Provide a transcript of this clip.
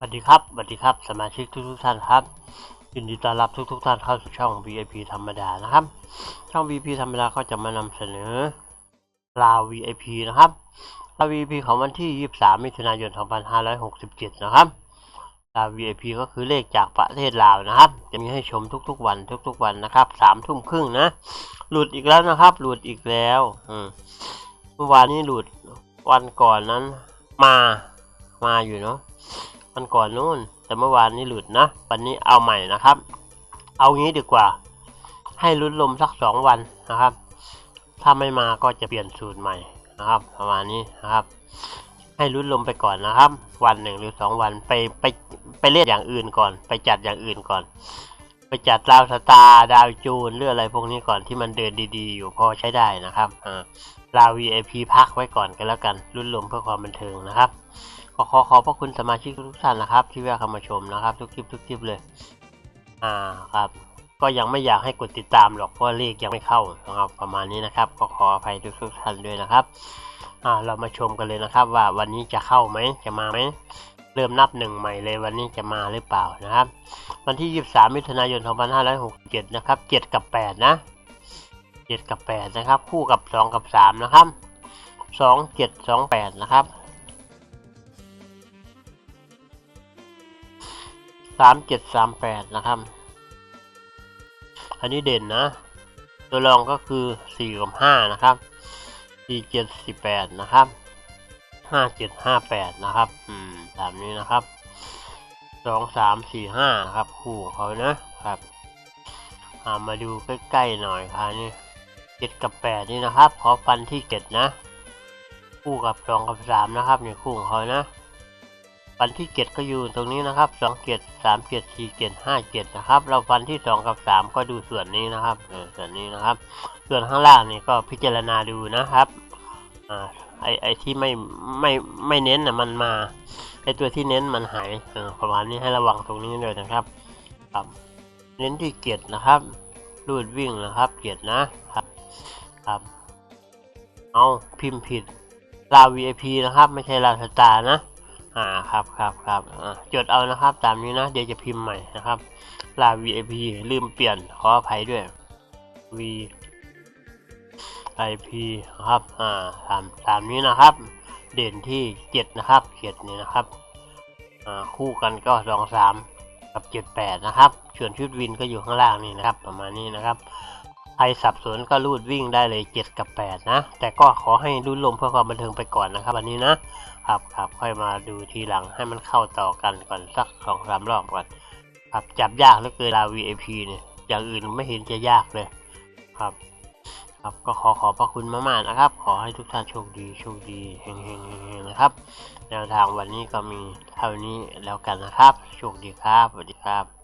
สวัสดีครับ สวัสดีครับ สมาชิกทุกทุกๆท่านครับ ยินดีต้อนรับทุกทุกๆท่านเข้าสู่ช่อง VIP ธรรมดานะครับ ช่อง VIP ธรรมดาก็จะมานำเสนอลาว VIP นะครับลาว VIP ของวันที่ 23 มิถุนายน 2567 นะครับลาว VIP ก็คือเลขจากประเทศลาวนะครับ จะมีให้ชมทุกๆวันทุกๆวันนะครับสามทุ่มครึ่งนะ หลุดอีกแล้วนะครับ หลุดอีกแล้วอืมเมื่อวานนี้หลุดวันก่อนนั้นมา มาอยู่เนาะ วันก่อนนู้นแต่เมื่อวานนี้หลุดนะ วันนี้เอาใหม่นะครับ เอางี้ดีกว่า ให้ลุ้นลมสักสองวันนะครับ ถ้าไม่มาก็จะเปลี่ยนสูตรใหม่นะครับ ประมาณนี้นะครับ ให้ลุ้นลมไปก่อนนะครับ วันหนึ่งหรือสองวันไปไปไปเล่นอย่างอื่นก่อน ไปจัดอย่างอื่นก่อน ไปจัดดาวสตาร์ดาวจูนหรืออะไรพวกนี้ก่อนที่มันเดินดีๆ อยู่พอใช้ได้นะครับอ่า ลา VIP พักไว้ก่อนกันแล้วกันลุ้นลมเพื่อความบันเทิงนะครับขอขอขอบพระคุณสมาชิกทุกท่านนะครับ ที่แวะเข้ามาชมนะครับ ทุกคลิปทุกคลิปเลย อ่าครับ ก็ยังไม่อยากให้กดติดตามหรอกเพราะเลขยังไม่เข้านะครับประมาณนี้นะครับ ก็ขออภัยทุกทุกท่านด้วยนะครับ อ่าเรามาชมกันเลยนะครับ ว่าวันนี้จะเข้าไหมจะมาไหมเริ่มนับหนึ่งใหม่เลยวันนี้จะมาหรือเปล่านะครับ วันที่ 23 มิถุนายน 2567 นะครับ 7 กับ 8 นะ 7กับ8นะครับ คู่กับ2กับ3นะครับ2 7 2 8นะครับสามเจ็ดสามแปดนะครับ อันนี้เด่นนะ ตัวรองก็คือสี่กับห้านะครับสี่เจ็ดสี่แปดนะครับห้าเจ็ดห้าแปดนะครับ อืมตามนี้นะครับสองสามสี่ห้าครับ คู่ของเขานะครับามาดูใกล้ๆหน่อยครับนี่ เจ็ดกับแปดนี่นะครับ ขอฟันที่เจ็ดนะ คู่กับสองกับสามนะครับเนี่ยคู่ของเขานะ ฟันที่เจ็ดก็อยู่ตรงนี้นะครับสองเจ็ดสามเจ็ดสี่เจ็ดห้าเจ็ดนะครับ เราฟันที่สองกับสามก็ดูส่วนนี้นะครับเออส่วนนี้นะครับ ส่วนข้างล่างนี่ก็พิจารณาดูนะครับอ่าไอไอที่ไม่ไม่ไม่เน้นน่ะมันมาไอตัวที่เน้นมันหายเออประมาณนี้ให้ระวังตรงนี้เลยนะครับครับ เน้นที่เกียรนะครับรูดวิ่งนะครับ เกียรนะครับ ครับ เอาพิมพ์ผิดลาว VIP นะครับ ไม่ใช่ลาวสตาร์นะ อ่าครับครับครับจดเอานะครับ ตามนี้นะ เดี๋ยวจะพิมพ์ใหม่นะครับลา VIP ลืมเปลี่ยนขออภัยด้วย V I P ครับ อ่าตามตามนี้นะครับ เด่นที่เจ็ดนะครับเจ็ดนี่นะครับ อ่า คู่กันก็สองสามกับเจ็ดแปดนะครับ ส่วนชุดวินก็อยู่ข้างล่างนี่นะครับ ประมาณนี้นะครับ ใครสับสนก็รูดวิ่งได้เลยเจ็ดกับแปดนะ แต่ก็ขอให้รุ่นลมเพื่อความบันเทิงไปก่อนนะครับวันนี้นะครับครับค่อยมาดูทีหลังให้มันเข้าต่อกันก่อนสักสองสามรอบก่อนครับจับยากเหลือเกินลา VIP เนี่ยอย่างอื่นไม่เห็นจะยากเลยครับ ครับก็ขอขอบพระคุณมากๆนะครับ ขอให้ทุกท่านโชคดีโชคดีเฮงเฮงเฮงเฮงนะครับแนวทางวันนี้ก็มีเท่านี้แล้วกันนะครับโชคดีครับสวัสดีครับ